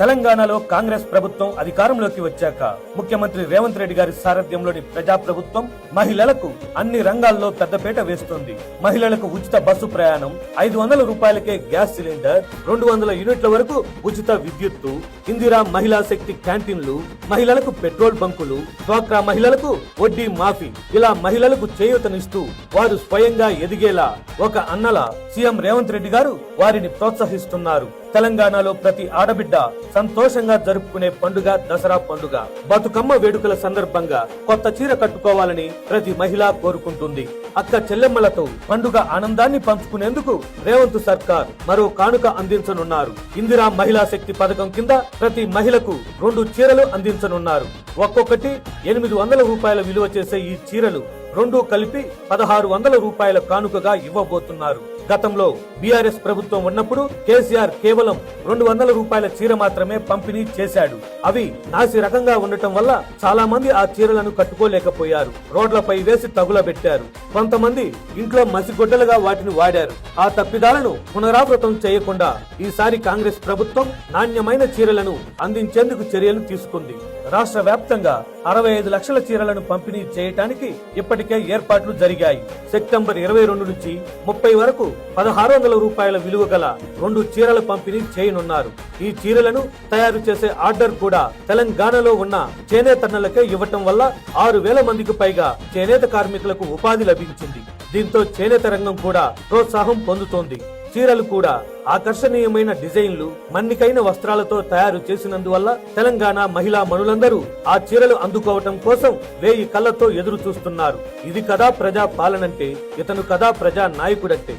తెలంగాణలో కాంగ్రెస్ ప్రభుత్వం అధికారంలోకి వచ్చాక ముఖ్యమంత్రి రేవంత్ రెడ్డి గారి సారథ్యంలోని ప్రజా ప్రభుత్వం మహిళలకు అన్ని రంగాల్లో పెద్దపీట వేస్తుంది. మహిళలకు ఉచిత బస్సు ప్రయాణం ఐదు వందల రూపాయలకే గ్యాస్ సిలిండర్ రెండు వందల యూనిట్ల వరకు ఉచిత విద్యుత్తు ఇందిరా మహిళా శక్తి క్యాంటీన్లు మహిళలకు పెట్రోల్ బంకులు డ్వాక్రా మహిళలకు వడ్డీ మాఫీ. ఇలా మహిళలకు చేయూతనిస్తూ వారు స్వయంగా ఎదిగేలా ఒక అన్నల సీఎం రేవంత్ రెడ్డి గారు వారిని ప్రోత్సహిస్తున్నారు. తెలంగాణలో ప్రతి ఆడబిడ్డ సంతోషంగా జరుపుకునే పండుగ దసరా పండుగ. బతుకమ్మ వేడుకల సందర్భంగా కొత్త చీర కట్టుకోవాలని ప్రతి మహిళ కోరుకుంటుంది. అక్క చెల్లెమ్మలతో పండుగ ఆనందాన్ని పంచుకునేందుకు రేవంత్ సర్కార్ మరో కానుక అందించనున్నారు. ఇందిరా మహిళా శక్తి పథకం కింద ప్రతి మహిళకు రెండు చీరలు అందించనున్నారు. ఒక్కొక్కటి ఎనిమిది వందల రూపాయల విలువ చేసే ఈ చీరలు రెండు కలిపి పదహారు వందల రూపాయల కానుకగా ఇవ్వబోతున్నారు. గతంలో బీఆర్ఎస్ ప్రభుత్వం ఉన్నప్పుడు కేసీఆర్ కేవలం రెండు వందల రూపాయల చీర మాత్రమే పంపిణీ చేశాడు. అవి నాసి రకంగా ఉండటం వల్ల చాలా మంది ఆ చీరలను కట్టుకోలేకపోయారు. రోడ్లపై వేసి తగులబెట్టారు. కొంతమంది ఇంట్లో మసిగొడ్డలుగా వాటిని వాడారు. ఆ తప్పిదాలను పునరావృతం చేయకుండా ఈసారి కాంగ్రెస్ ప్రభుత్వం నాణ్యమైన చీరలను అందించేందుకు చర్యలు తీసుకుంది. రాష్ట్ర వ్యాప్తంగా అరవై ఐదు లక్షల చీరలను పంపిణీ చేయటానికి ఇప్పటికే ఏర్పాట్లు జరిగాయి. సెప్టెంబర్ ఇరవై రెండు నుంచి ముప్పై వరకు పదహారు వందల రూపాయల విలువ గల రెండు చీరల పంపిణీ చేయనున్నారు. ఈ చీరలను తయారు చేసే ఆర్డర్ కూడా తెలంగాణలో ఉన్న చేనేతన్నలకే ఇవ్వటం వల్ల ఆరు వేల మందికి పైగా చేనేత కార్మికులకు ఉపాధి లభించింది. దీంతో చేనేత రంగం కూడా ప్రోత్సాహం పొందుతోంది. చీరలు కూడా ఆకర్షణీయమైన డిజైన్లు మన్నికైన వస్త్రాలతో తయారు చేసినందువల్ల తెలంగాణ మహిళా మనులందరూ ఆ చీరలు అందుకోవటం కోసం వేయి కళ్ళతో ఎదురు చూస్తున్నారు ఇది కదా ప్రజా పాలనంటే ఇతను కదా ప్రజా నాయకుడంటే.